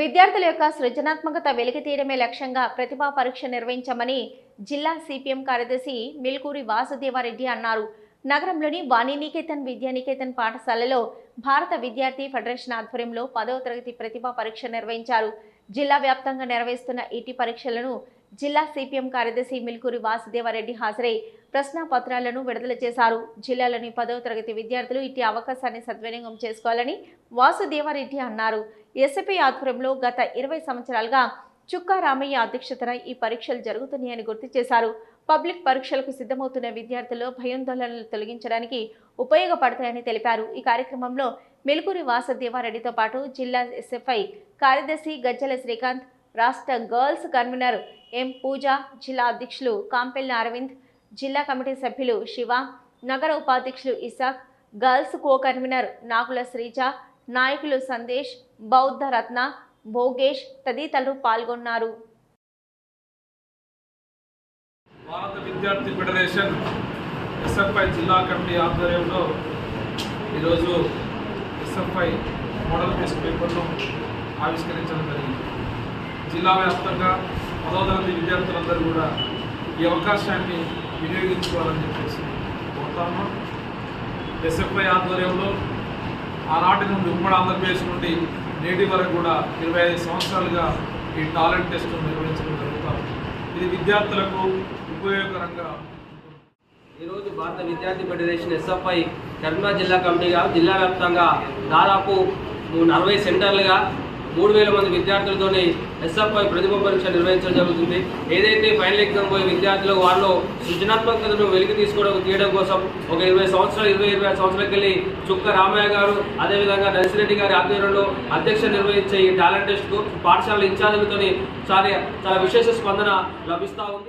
విద్యార్థుల యొక్క సృజనాత్మకత వెలికితీయడమే లక్ష్యంగా ప్రతిభా పరీక్ష నిర్వహించామని జిల్లా సిపిఎం కార్యదర్శి మిల్కూరి వాసుదేవారెడ్డి అన్నారు. నగరంలోని వాణినికేతన్ విద్యానికేతన్ పాఠశాలలో భారత విద్యార్థి ఫెడరేషన్ ఆధ్వర్యంలో పదవ తరగతి ప్రతిభా పరీక్ష నిర్వహించారు. జిల్లా వ్యాప్తంగా నిర్వహిస్తున్న ఈటీ పరీక్షలను జిల్లా సిపిఎం కార్యదర్శి మిల్కూరి వాసుదేవారెడ్డి హాజరై ప్రశ్న పత్రాలను విడుదల చేశారు. జిల్లాలోని పదవ తరగతి విద్యార్థులు ఇట్టి అవకాశాన్ని సద్వినియోగం చేసుకోవాలని వాసుదేవారెడ్డి అన్నారు. ఎస్ఎపి ఆధ్వర్యంలో గత ఇరవై సంవత్సరాలుగా చుక్కా రామయ్య అధ్యక్షతన ఈ పరీక్షలు జరుగుతున్నాయని గుర్తు చేశారు. పబ్లిక్ పరీక్షలకు సిద్ధమవుతున్న విద్యార్థుల్లో భయాందోళనలు తొలగించడానికి ఉపయోగపడతాయని తెలిపారు. ఈ కార్యక్రమంలో మెలుకూరి వాసుదేవారెడ్డితో పాటు జిల్లా ఎస్ఎఫ్ఐ కార్యదర్శి గజ్జల శ్రీకాంత్ రాష్ట్ర గర్ల్స్ కన్వీనర్ ఎం పూజ జిల్లా అధ్యక్షులు కాంపెల్లి అరవింద్ జిల్లా కమిటీ సభ్యులు శివ నగర ఉపాధ్యక్షులు Isak girls co convener Nagula Sreeja నాయకులు సందేశ్ బౌద్ధ రత్న భోగేష్ తదితరులు పాల్గొన్నారు. భారత విద్యార్థి ఫెడరేషన్ ఎస్ఎఫ్ఐ జిల్లా కమిటీ ఆధ్వర్యంలో ఈరోజు ఎస్ఎఫ్ఐ మోడల్ టెస్ట్ పేపర్ను ఆవిష్కరించడం జరిగింది. జిల్లా వ్యాప్తంగా పదో తరగతి విద్యార్థులందరూ కూడా ఈ అవకాశాన్ని వినియోగించుకోవాలని చెప్పేసి కోరుతాము ఎస్ఎఫ్ఐ ఆధ్వర్యంలో ఆనాటి నుండి ఉమ్మడి ఆంధ్రప్రదేశ్ నుండి నేటి వరకు కూడా ఇరవై ఐదు సంవత్సరాలుగా ఈ టాలెంట్ టెస్ట్ను నిర్వహించడం జరుగుతాం ఇది విద్యార్థులకు ఉపయోగకరంగా ఈరోజు భారత విద్యార్థి ఫెడరేషన్ ఎస్ఎఫ్ఐ కరీంనగర్ జిల్లా కమిటీగా జిల్లా వ్యాప్తంగా దాదాపు నలభై సెంటర్లుగా మూడు వేల మంది విద్యార్థులతోని ఎస్ఎఫ్ఐ ప్రతిభ పరీక్ష నిర్వహించడం జరుగుతుంది. ఏదైతే ఫైనల్ ఎగ్జామ్ పోయే విద్యార్థులు వాళ్ళు సృజనాత్మకతను వెలికి తీసుకోవడం తీయడం కోసం ఒక ఇరవై సంవత్సరాలు ఇరవై ఇరవై ఐదు సంవత్సరాలకు వెళ్ళి చుక్క రామయ్య గారు అదేవిధంగా నర్సిరెడ్డి గారి ఆధ్వర్యంలో అధ్యక్ష నిర్వహించే ఈ టాలెంట్ టెస్ట్కు పాఠశాల ఇన్ఛార్జీలతో చాలా చాలా విశేష స్పందన లభిస్తూ ఉంది.